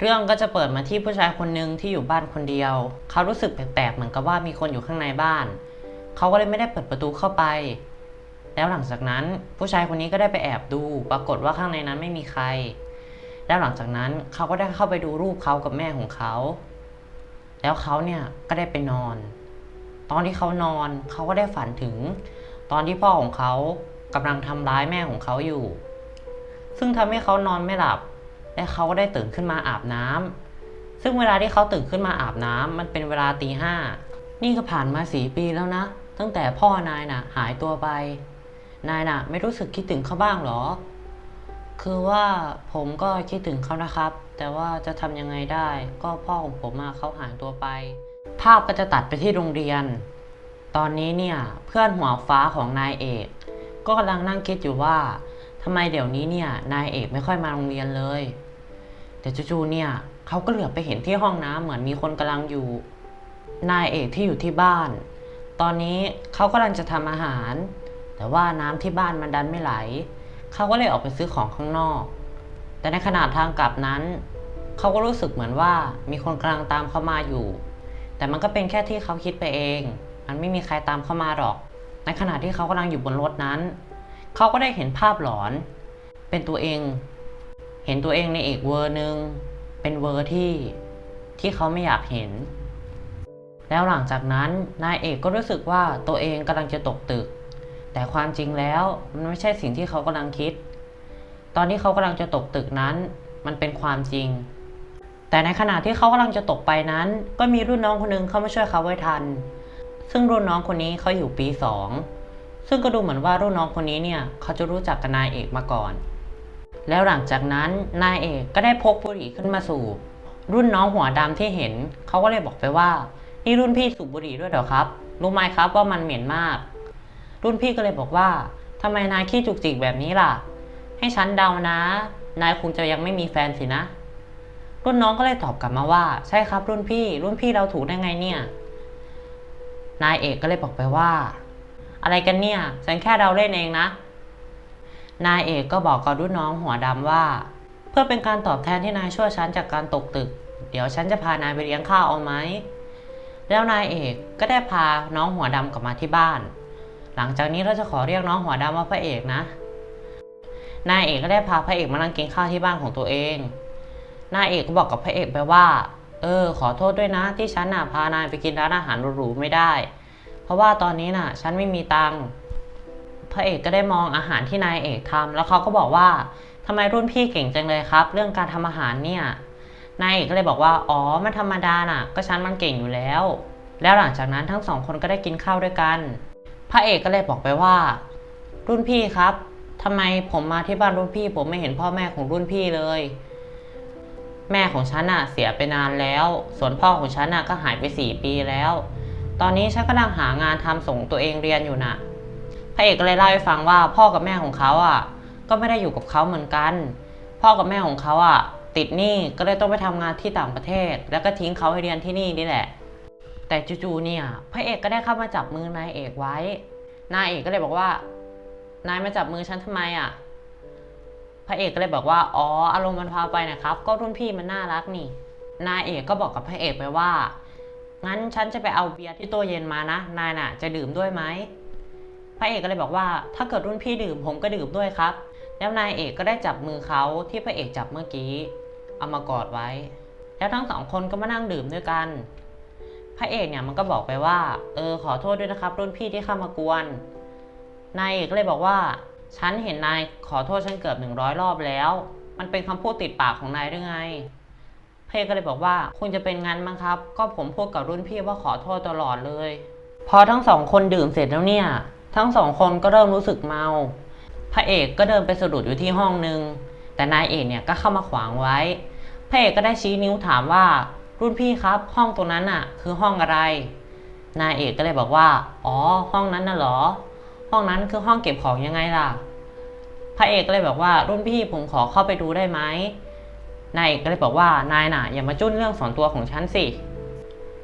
เรื่องก็จะเปิดมาที่ผู้ชายคนหนึ่งที่อยู่บ้านคนเดียว เขารู้สึกแปลกๆเหมือนกับว่ามีคนอยู่ข้างในบ้าน เขาก็เลยไม่ได้เปิดประตูเข้าไป แล้วหลังจากนั้นผู้ชายคนนี้ก็ได้ไปแอบดู ปรากฏว่าข้างในนั้นไม่มีใคร แล้วหลังจากนั้นเขาก็ได้เข้าไปดูรูปเขากับแม่ของเขา แล้วเขาเนี่ยก็ได้ไปนอน ตอนที่เขานอนเขาก็ได้ฝันถึง ตอนที่พ่อของเขากำลังทำร้ายแม่ของเขาอยู่ ซึ่งทำให้เขานอนไม่หลับ และเขาก็ได้ตื่นขึ้นมาอาบน้ำซึ่งเวลาที่เขาตื่นขึ้นมาอาบน้ำมันเป็นเวลาตีห้านี่ก็ผ่านมาสี่ปีแล้วนะ ตั้งแต่พ่อนายน่ะหายตัวไป นายน่ะ ไม่รู้สึกคิดถึงเขาบ้างหรอ คือว่าผมก็คิดถึงเขานะครับ แต่ว่าจะทำยังไงได้ ก็พ่อของผมอะเขาหายตัวไป ภาพก็จะตัดไปที่โรงเรียน ตอนนี้เนี่ยเพื่อนหัวฟ้าของนายเอก ก็กำลังนั่งคิดอยู่ว่าทำไมเดี๋ยวนี้เนี่ยนายเอกไม่ค่อยมาโรงเรียนเลย แต่จู่ๆเนี่ยเขาก็เหลือบไปเห็นที่ห้องน้ำเหมือนมีคนกำลังอยู่ นายเอกที่อยู่ที่บ้าน ตอนนี้เขากำลังจะทำอาหาร แต่ว่าน้ำที่บ้านมันดันไม่ไหล เขาก็เลยออกไปซื้อของข้างนอก แต่ในขณะทางกลับนั้น เขาก็รู้สึกเหมือนว่ามีคนกำลังตามเขามาอยู่ แต่มันก็เป็นแค่ที่เขาคิดไปเอง มันไม่มีใครตามเข้ามาหรอก ในขณะที่เขากำลังอยู่บนรถนั้น เขาก็ได้เห็นภาพหลอน เป็นตัวเอง เห็นตัวเองในอีกเวอร์หนึ่งเป็นเวอร์ที่ที่เขาไม่อยากเห็น แล้วหลังจากนั้นนายเอกก็รู้สึกว่าตัวเองกำลังจะตกตึก แต่ความจริงแล้วมันไม่ใช่สิ่งที่เขากำลังคิด ตอนที่เขากำลังจะตกตึกนั้น มันเป็นความจริง แต่ในขณะที่เขากำลังจะตกไปนั้น ก็มีรุ่นน้องคนหนึงเข้ามาช่วยเขาไว้ทัน ซึ่งรุ่นน้องคนนี้เขาอยู่ปีสองซึ่งก็ดูเหมือนว่ารุ่นน้องคนนี้เนี่ยเขาจะรู้จักกับนายเอกมาก่อน แล้วหลังจากนั้นนายเอกก็ได้พกบุหรี่ขึ้นมาสูบ รุ่นน้องหัวดำที่เห็น เขาก็เลยบอกไปว่า นี่รุ่นพี่สูบบุหรี่ด้วยเหรอครับ รู้ไหมครับว่ามันเหม็นมาก รุ่นพี่ก็เลยบอกว่าทำไมนายขี้จุกจิกแบบนี้ล่ะ ให้ฉันเดานะ นายคงจะยังไม่มีแฟนสินะ รุ่นน้องก็เลยตอบกลับมาว่า ใช่ครับรุ่นพี่ รุ่นพี่เราถูกได้ไงเนี่ย นายเอกก็เลยบอกไปว่า อะไรกันเนี่ย ฉันแค่เดาเล่นเองนะ นายเอกก็บอกกับรุ่นน้องหัวดำว่า เพื่อเป็นการตอบแทนที่นายช่วยฉันจากการตกตึก เดี๋ยวฉันจะพานายไปเลี้ยงข้าวเอาไหมแล้วนายเอกก็ได้พาน้องหัวดำกลับมาที่บ้าน หลังจากนี้เราจะขอเรียกน้องหัวดำว่าพระเอกนะ นายเอกก็ได้พาพระเอกมานั่งกินข้าวที่บ้านของตัวเอง นายเอกก็บอกกับพระเอกไปว่า เออ ขอโทษด้วยนะ ที่ฉันน่ะพานายไปกินร้านอาหารหรูๆไม่ได้ เพราะว่าตอนนี้น่ะ ฉันไม่มีตังค์ พระเอกก็ได้มองอาหารที่นายเอกทำแล้วเขาก็บอกว่าทำไมรุ่นพี่เก่งจังเลยครับ เรื่องการทำอาหารเนี่ยนายเอกก็เลยบอกว่าอ๋อมันธรรมดาน่ะ ก็ฉันมันเก่งอยู่แล้ว แล้วหลังจากนั้นทั้งสองคนก็ได้กินข้าวด้วยกัน พระเอกก็เลยบอกไปว่า รุ่นพี่ครับทำไมผมมาที่บ้านรุ่นพี่ ผมไม่เห็นพ่อแม่ของรุ่นพี่เลย แม่ของฉันน่ะเสียไปนานแล้ว ส่วนพ่อของฉันน่ะก็หายไปสี่ปีแล้ว ตอนนี้ฉันกำลังหางานทำส่งตัวเองเรียนอยู่น่ะ ระเอกก็เลยเล่าให้ฟังว่าพ่อกับแม่ของเขาอะ ก็ไม่ได้อยู่กับเขาเหมือนกัน พ่อกับแม่ของเขาอะ ติดหนี้ก็เลยต้องไปทำงานที่ต่างประเทศ แล้วก็ทิ้งเขาให้เรียนที่นี่นี่แหละ แต่จู่ๆเนี่ย พระเอกก็ได้เข้ามาจับมือนายเอกไว้ นายเอกก็เลยบอกว่า นายมาจับมือฉันทำไมอะ พระเอกก็เลยบอกว่า อ๋อ อารมณ์มันพาไปนะครับ ก็รุ่นพี่มันน่ารักนี่ นายเอกก็บอกกับพระเอกไปว่า งั้นฉันจะไปเอาเบียร์ที่ตู้เย็นมานะ นายน่ะ จะดื่มด้วยไหม พระเอกก็เลยบอกว่าถ้าเกิดรุ่นพี่ดื่มผมก็ดื่มด้วยครับ แล้วนายเอกก็ได้จับมือเขาที่พระเอกจับเมื่อกี้เอามากอดไว้ แล้วทั้งสองคนก็มานั่งดื่มด้วยกัน พระเอกเนี่ยมันก็บอกไปว่า เออขอโทษด้วยนะครับ รุ่นพี่ที่เข้ามากวน นายเอกก็เลยบอกว่า ฉันเห็นนายขอโทษฉันเกือบหนึ่งร้อยรอบแล้ว มันเป็นคำพูดติดปากของนายหรือไงพระเอกก็เลยบอกว่าคงจะเป็นงั้นมั้งครับ ก็ผมพูดกับรุ่นพี่ว่าขอโทษตลอดเลย พอทั้งสองคนดื่มเสร็จแล้วเนี่ย ทั้งสองคนก็เริ่มรู้สึกเมา พระเอกก็เดินไปสะดุดอยู่ที่ห้องนึง แต่นายเอกเนี่ยก็เข้ามาขวางไว้ พระเอกก็ได้ชี้นิ้วถามว่ารุ่นพี่ครับห้องตรงนั้นน่ะ คือห้องอะไร นายเอกก็เลยบอกว่า อ๋อ ห้องนั้นน่ะหรอ ห้องนั้นคือห้องเก็บของยังไงล่ะ พระเอกก็เลยบอกว่ารุ่นพี่ผมขอเข้าไปดูได้ไหม นายเอกก็เลยบอกว่านายน่ะ อย่ามาจุ้นเรื่องส่วนตัวของฉันสิ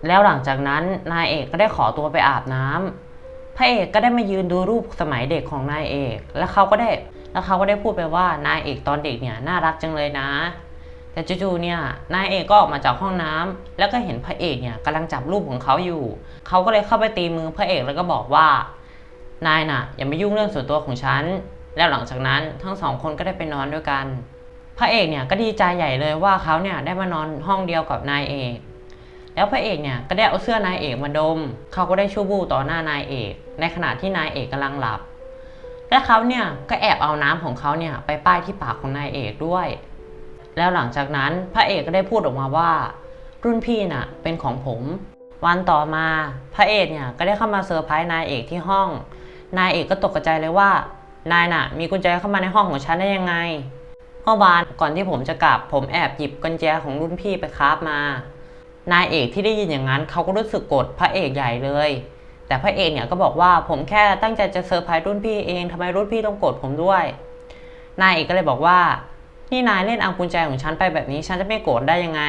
แล้วหลังจากนั้นนายเอกก็ได้ขอตัวไปอาบน้ำ พระเอกก็ได้มายืนดูรูปสมัยเด็กของนายเอก แล้วเขาก็ได้ แล้วเขาก็ได้พูดไปว่านายเอกตอนเด็กเนี่ยน่ารักจังเลยนะ แต่จู่ๆเนี่ยนายเอกก็ออกมาจากห้องน้ำแล้วก็เห็นพระเอกเนี่ยกำลังจับรูปของเขาอยู่ เขาก็เลยเข้าไปตีมือพระเอกแล้วก็บอกว่า นายน่ะ อย่ามายุ่งเรื่องส่วนตัวของฉัน แล้วหลังจากนั้นทั้งสองคนก็ได้ไปนอนด้วยกัน พระเอกเนี่ยก็ดีใจใหญ่เลยว่าเขาเนี่ยได้มานอนห้องเดียวกับนายเอก แล้วพระเอกเนี่ยก็ได้เอาเสื้อนายเอกมาดม เขาก็ได้ชูบูต่อหน้านายเอก ในขณะที่นายเอกกำลังหลับ และเขาเนี่ยก็แอบเอาน้ำของเขาเนี่ยไปป้ายที่ปากของนายเอกด้วย แล้วหลังจากนั้นพระเอกก็ได้พูดออกมาว่า รุ่นพี่น่ะเป็นของผม วันต่อมาพระเอกเนี่ยก็ได้เข้ามาเซอร์ไพรส์นายเอกที่ห้อง นายเอกก็ตกใจเลยว่านายน่ะ มีกุญแจเข้ามาในห้องของฉันได้ยังไงเมื่อวานก่อนที่ผมจะกลับ ผมแอบหยิบกุญแจของรุ่นพี่ไปคราบมา นายเอกที่ได้ยินอย่างนั้นเขาก็รู้สึกโกรธพระเอกใหญ่เลย แต่พระเอกเนี่ยก็บอกว่าผมแค่ตั้งใจจะเซอร์ไพรส์รุ่นพี่เองทำไมรุ่นพี่ต้องโกรธผมด้วย นายเอกก็เลยบอกว่า นี่นายเล่นเอากุญแจของฉันไปแบบนี้ ฉันจะไม่โกรธได้ยังไง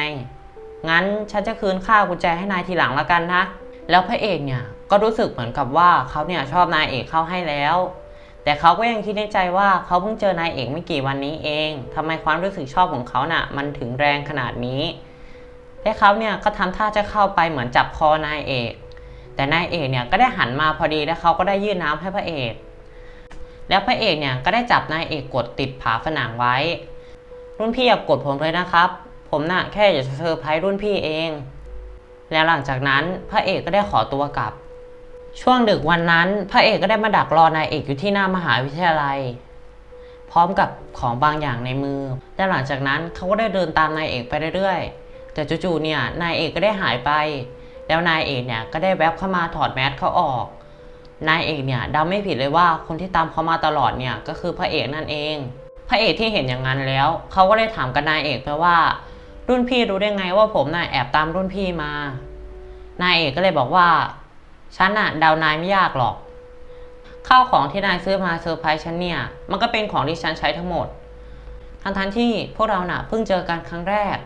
งั้นฉันจะคืนค่ากุญแจให้นายทีหลังล้วกันนะ แล้วพระเอกเนี่ยก็รู้สึกเหมือนกับว่าเขาเนี่ยชอบนายเอกเข้าให้แล้วแต่เขาก็ยังคิดในใจว่าเขาเพิ่งเจอนายเอกไม่กี่วันนี้เองทำไมความรู้สึกชอบของเขาน่ะ มันถึงแรงขนาดนี้ และเขาเนี่ยก็ทำท่าจะเข้าไปเหมือนจับคอนายเอก แต่นายเอกเนี่ยก็ได้หันมาพอดีแล้วเขาก็ได้ยื่นน้ำให้พระเอก แล้วพระเอกเนี่ยก็ได้จับนายเอกกดติดผาผนังไว้ รุ่นพี่อย่ากดผมเลยนะครับ ผมน่ะแค่อยากจะเซอร์ไพรส์รุ่นพี่เอง แล้วหลังจากนั้นพระเอกก็ได้ขอตัวกลับ ช่วงดึกวันนั้น พระเอกก็ได้มาดักรอนายเอกอยู่ที่หน้ามหาวิทยาลัยพร้อมกับของบางอย่างในมือ และหลังจากนั้นเขาก็ได้เดินตามนายเอกไปเรื่อยๆ แต่จู่ๆเนี่ยนายเอกก็ได้หายไป แล้วนายเอกเนี่ยก็ได้แวบเข้ามาถอดแมสเขาออก นายเอกเนี่ยเดาไม่ผิดเลยว่าคนที่ตามเขามาตลอดเนี่ยก็คือพระเอกนั่นเอง พระเอกที่เห็นอย่างนั้นแล้วเขาก็ได้ถามกับนายเอกไปว่า รุ่นพี่รู้ได้ไงว่าผมน่ะแอบตามรุ่นพี่มา นายเอกก็เลยบอกว่าฉันน่ะเดานายไม่ยากหรอกข้าวของที่นายซื้อมาเซอร์ไพรส์ฉันเนี่ย มันก็เป็นของที่ฉันใช้ทั้งหมด ทั้งทันที่พวกเราน่ะเพิ่งเจอกันครั้งแรก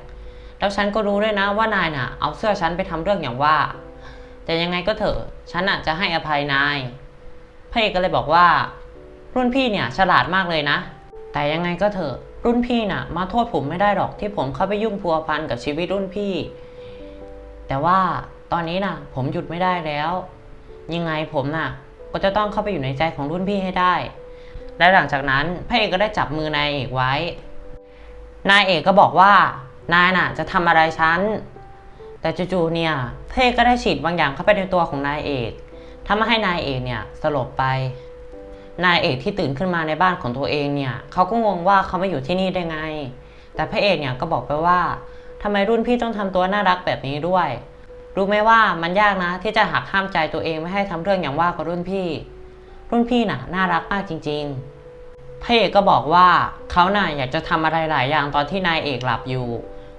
แล้วฉันก็รู้ด้วยนะว่านายน่ะ เอาเสื้อฉันไปทำเรื่องอย่างว่า แต่ยังไงก็เถอะ ฉันน่ะจะให้อภัยนายพระเอกก็เลยบอกว่า รุ่นพี่เนี่ยฉลาดมากเลยนะ แต่ยังไงก็เถอะ รุ่นพี่น่ะ มาโทษผมไม่ได้หรอกที่ผมเข้าไปยุ่งพัวพันกับชีวิตรุ่นพี่ แต่ว่าตอนนี้น่ะ ผมหยุดไม่ได้แล้ว ยังไงผมน่ะ ก็จะต้องเข้าไปอยู่ในใจของรุ่นพี่ให้ได้ และหลังจากนั้นพระเอกก็ได้จับมือนายเอกไว้ นายเอกก็บอกว่า นายน่ะ จะทำอะไรฉัน แต่จู่ๆเนี่ยเอกก็ได้ฉีดบางอย่างเข้าไปในตัวของนายเอกทำให้นายเอกเนี่ยสลบไป นายเอกที่ตื่นขึ้นมาในบ้านของตัวเองเนี่ยเขาก็งงว่าเขาไมาอยู่ที่นี่ได้ไง แต่พระเอกเนี่ยก็บอกไปว่าทำไมรุ่นพี่ต้องทำตัวน่ารักแบบนี้ด้วย รู้ไหมว่ามันยากนะ ที่จะหักห้ามใจตัวเองไม่ให้ทำเรื่องอย่างว่ากับรุ่นพี่ รุ่นพี่น่ะ น่ารักมากจริง ๆพระเอกก็บอกว่าเขาน่ะอยากจะทำอะไรหลายอย่างตอนที่นายเอกหลับอยู่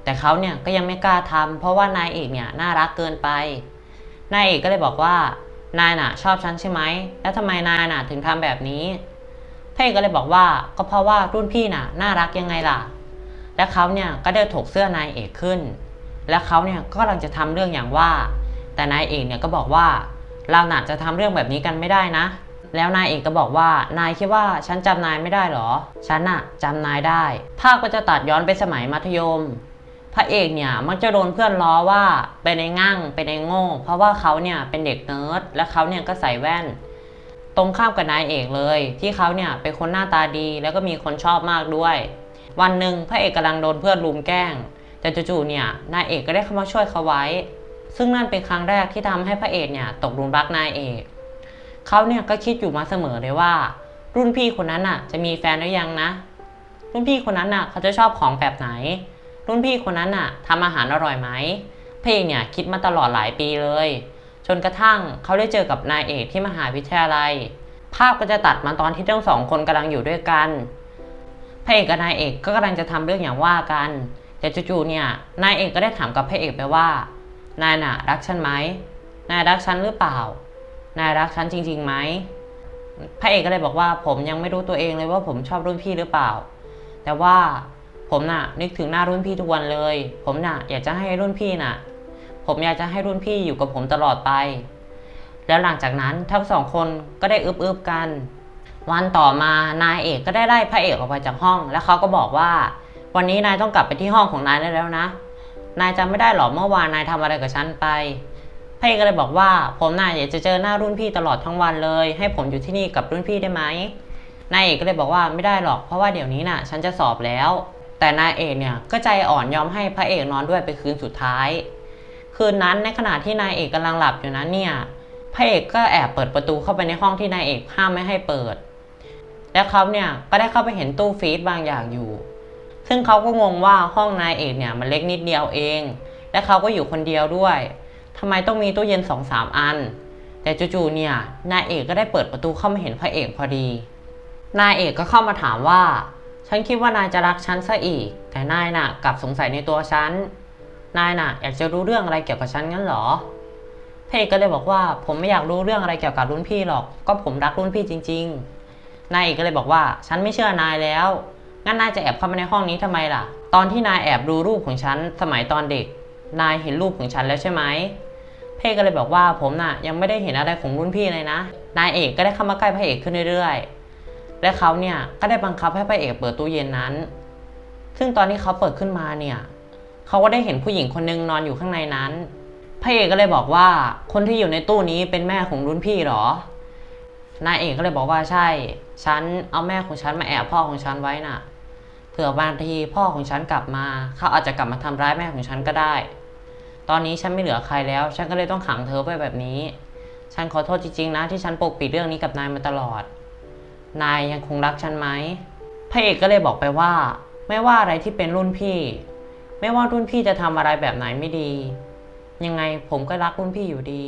แต่เขาเนี่ยก็ยังไม่กล้าทำเพราะว่านายเอกเนี่ยน่ารักเกินไป นายเอกก็เลยบอกว่านายน่ะ ชอบฉันใช่ไหม แล้วทำไมนายน่ะ ถึงทำแบบนี้พระเอกก็เลยบอกว่าก็เพราะว่ารุ่นพี่น่ะน่ารักยังไงล่ะ และเขาเนี่ยก็ได้ถกเสื้อนายเอกขึ้น และเขาเนี่ยก็กำลังจะทำเรื่องอย่างว่า แต่นายเอกเนี่ยก็บอกว่าเราหน่ะจะทำเรื่องแบบนี้กันไม่ได้นะ แล้วนายเอกก็บอกว่านายคิดว่าฉันจำนายไม่ได้หรอ ฉันน่ะจำนายได้ ภาพก็จะตัดย้อนไปสมัยมัธยม พระเอกเนี่ยมักจะโดนเพื่อนล้อว่าเป็นไอ้งั่งเป็นไอ้โง่ เพราะว่าเขาเนี่ยเป็นเด็กเนิร์ดและเขาเนี่ยก็ใส่แว่น ตรงข้ามกับนายเอกเลย ที่เขาเนี่ยเป็นคนหน้าตาดีแล้วก็มีคนชอบมากด้วย วันหนึ่งพระเอกกำลังโดนเพื่อนลุมแกล้ง แต่จู่ๆเนี่ยนายเอกก็ได้เข้ามาช่วยเขาไว้ ซึ่งนั่นเป็นครั้งแรกที่ทำให้พระเอกเนี่ยตกหลุมรักนายเอกเขาเนี่ยก็คิดอยู่มาเสมอเลยว่า รุ่นพี่คนนั้นน่ะ จะมีแฟนหรือยังนะ รุ่นพี่คนนั้นน่ะเขาจะชอบของแบบไหน รุ่นพี่คนนั้นน่ะทำอาหารอร่อยไหมเพระเอกเนี่ยคิดมาตลอดหลายปีเลย จนกระทั่งเขาได้เจอกับนายเอกที่มหาวิทยาลัย ภาพก็จะตัดมาตอนที่ทั้งสองคนกำลังอยู่ด้วยกันพระเอกกับนายเอกก็กำลังจะทำเรื่องอย่างว่ากัน แต่จู่ๆเนี่ยนายเอกก็ได้ถามกับพระเอกไปว่า นายน่ะ รักฉันไหมนายรักฉันหรือเปล่า นายรักฉันจริงๆไหมพระเอกก็เลยบอกว่าผมยังไม่รู้ตัวเองเลยว่าผมชอบรุ่นพี่หรือเปล่า แต่ว่า ผมน่ะนึกถึงหน้ารุ่นพี่ทุกวันเลย ผมน่ะอยากจะให้รุ่นพี่น่ะ ผมอยากจะให้รุ่นพี่อยู่กับผมตลอดไป แล้วหลังจากนั้นทั้งสองคนก็ได้อึบๆกัน วันต่อมานายเอกก็ได้ไล่พระเอกออกไปจากห้อง แล้วเขาก็บอกว่า วันนี้นายต้องกลับไปที่ห้องของนายได้แล้วนะ นายจำไม่ได้หรอเมื่อวานนายทำอะไรกับฉันไปพระเอกก็เลยบอกว่าผมน่าอยากจะเจอหน้ารุ่นพี่ตลอดทั้งวันเลย ให้ผมอยู่ที่นี่กับรุ่นพี่ได้ไหมนายเอกก็เลยบอกว่าไม่ได้หรอกเพราะว่าเดี๋ยวนี้น่ะ ฉันจะสอบแล้ว แต่นายเอกเนี่ยก็ใจอ่อนยอมให้พระเอกนอนด้วยไปคืนสุดท้าย คืนนั้นในขณะที่นายเอกกำลังหลับอยู่นั้นเนี่ยพระเอกก็แอบเปิดประตูเข้าไปในห้องที่นายเอกห้ามไม่ให้เปิด แล้วเขาเนี่ยก็ได้เข้าไปเห็นตู้ฟรีซบางอย่างอยู่ ซึ่งเขาก็งงว่าห้องนายเอกเนี่ยมันเล็กนิดเดียวเอง และเขาก็อยู่คนเดียวด้วยทำไมต้องมีตู้เย็นสองสามอัน แต่จู่ๆเนี่ยนายเอกก็ได้เปิดประตูเข้ามาเห็นพระเอกพอดี นายเอกก็เข้ามาถามว่า ฉันคิดว่านายจะรักฉันซะอีก แต่นายน่ะกลับสงสัยในตัวฉัน นายน่ะอยากจะรู้เรื่องอะไรเกี่ยวกับฉันงั้นเหรอพเอกก็เลยบอกว่าผมไม่อยากรู้เรื่องอะไรเกี่ยวกับรุ่นพี่หรอก ก็ผมรักรุ่นพี่จริง ๆ นายเอกก็เลยบอกว่าฉันไม่เชื่อนายแล้ว งั้นนายจะแอบเข้ามาในห้องนี้ทำไมล่ะ ตอนที่นายแอบดูรูปของฉันสมัยตอนเด็ก นายเห็นรูปของฉันแล้วใช่ไหมเพ่ก็เลยบอกว่าผมน่ะยังไม่ได้เห็นอะไรของรุ่นพี่เลยนะ นายเอกก็ได้เข้ามาใกล้พระเอกขึ้นเรื่อยๆ และเขาเนี่ยก็ได้บังคับให้พระเอกเปิดตู้เย็นนั้น ซึ่งตอนที่เขาเปิดขึ้นมาเนี่ยเขาก็ได้เห็นผู้หญิงคนนึงนอนอยู่ข้างในนั้น พระเอกก็เลยบอกว่าคนที่อยู่ในตู้นี้เป็นแม่ของรุ่นพี่เหรอ นายเอกก็เลยบอกว่าใช่ ฉันเอาแม่ของฉันมาแอบพ่อของฉันไว้น่ะ เผื่อบางทีพ่อของฉันกลับมา เขาอาจจะกลับมาทำร้ายแม่ของฉันก็ได้ ตอนนี้ฉันไม่เหลือใครแล้ว ฉันก็เลยต้องขังเธอไว้แบบนี้ ฉันขอโทษจริงๆนะที่ฉันปกปิดเรื่องนี้กับนายมาตลอด นายยังคงรักฉันไหมพระเอกก็เลยบอกไปว่า ไม่ว่าอะไรที่เป็นรุ่นพี่ ไม่ว่ารุ่นพี่จะทำอะไรแบบไหนไม่ดี ยังไงผมก็รักรุ่นพี่อยู่ดี